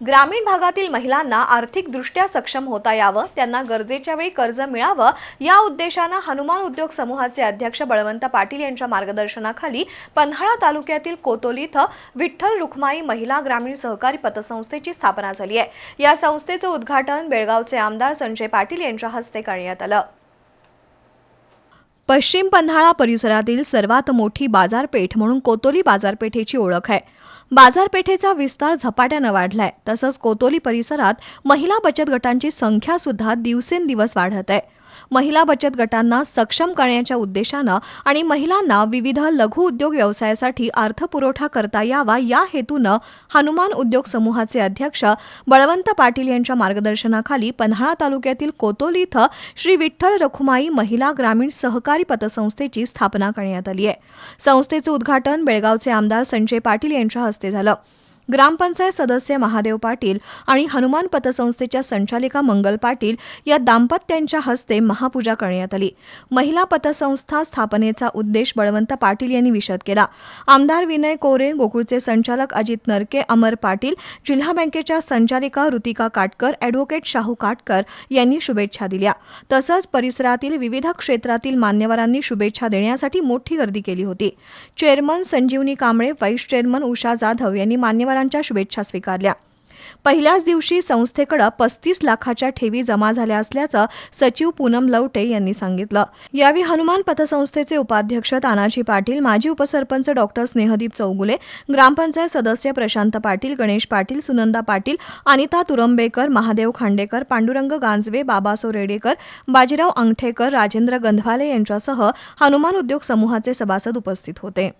ग्रामीण भागातील महिलांना आर्थिकदृष्ट्या सक्षम होता यावं त्यांना गरजेच्या वेळी कर्ज मिळावं या उद्देशानं हनुमान उद्योग समूहाचे अध्यक्ष बळवंत पाटील यांच्या मार्गदर्शनाखाली पन्हाळा तालुक्यातील कोतोली इथं विठ्ठल रुखमाई महिला ग्रामीण सहकारी पतसंस्थेची स्थापना झाली आहे. या संस्थेचं उद्घाटन बेळगावचे आमदार संजय पाटील यांच्या हस्ते करण्यात आलं. पश्चिम पन्हाळा परिसरातील सर्वात मोठी बाजारपेठ म्हणून कोतोली बाजारपेठेची ओळख आहे. बाजारपेठेचा विस्तार झपाट्यानं वाढलाय तसंच कोतोली परिसरात महिला बचत गटांची संख्या सुद्धा दिवसेंदिवस वाढत आहे. महिला बचत गटांना सक्षम करण्याच्या उद्देशानं आणि महिलांना विविध लघु उद्योग व्यवसायासाठी अर्थपुरवठा करता यावा या हेतूनं हनुमान उद्योग समूहाचे अध्यक्ष बळवंत पाटील यांच्या मार्गदर्शनाखाली पन्हाळा तालुक्यातील कोतोली इथं श्री विठ्ठल रखुमाई महिला ग्रामीण सहकारी पतसंस्थेची स्थापना करण्यात आली आहे. संस्थेचं उद्घाटन बेळगावचे आमदार संजय पाटील यांच्या हस्ते झालं. ग्रामपंचायत सदस्य महादेव पाटील आणि हनुमान पतसंस्थेच्या संचालिका मंगल पाटील या दाम्पत्यांच्या हस्ते महापूजा करण्यात आली. महिला पतसंस्था स्थापनेचा उद्देश बळवंत पाटील यांनी विशद केला. आमदार विनय कोरे गोकुळचे संचालक अजित नरके अमर पाटील जिल्हा बँकेच्या संचालिका ऋतिका काटकर अॅडव्होकेट शाहू काटकर यांनी शुभेच्छा दिल्या. तसंच परिसरातील विविध क्षेत्रातील मान्यवरांनी शुभेच्छा देण्यासाठी मोठी गर्दी केली होती. Chairman Sanjivani Kamble vice chairman Usha Jadhav यांनी उमेदवारांच्या शुभेच्छा स्वीकारल्या. पहिल्याच दिवशी संस्थेकडे पस्तीस लाखाच्या ठेवी जमा झाल्या असल्याचं सचिव पूनम लवटे यांनी सांगितलं. यावेळी हनुमान पतसंस्थेचे उपाध्यक्ष तानाजी पाटील माजी उपसरपंच डॉक्टर स्नेहदीप चौगुले ग्रामपंचायत सदस्य प्रशांत पाटील गणेश पाटील सुनंदा पाटील अनिता तुरंबेकर महादेव खांडेकर पांडुरंग गांजवे बाबासो रेडेकर बाजीराव अंगठेकर राजेंद्र गंधवाले यांच्यासह हनुमान उद्योग समूहाचे सभासद उपस्थित होते.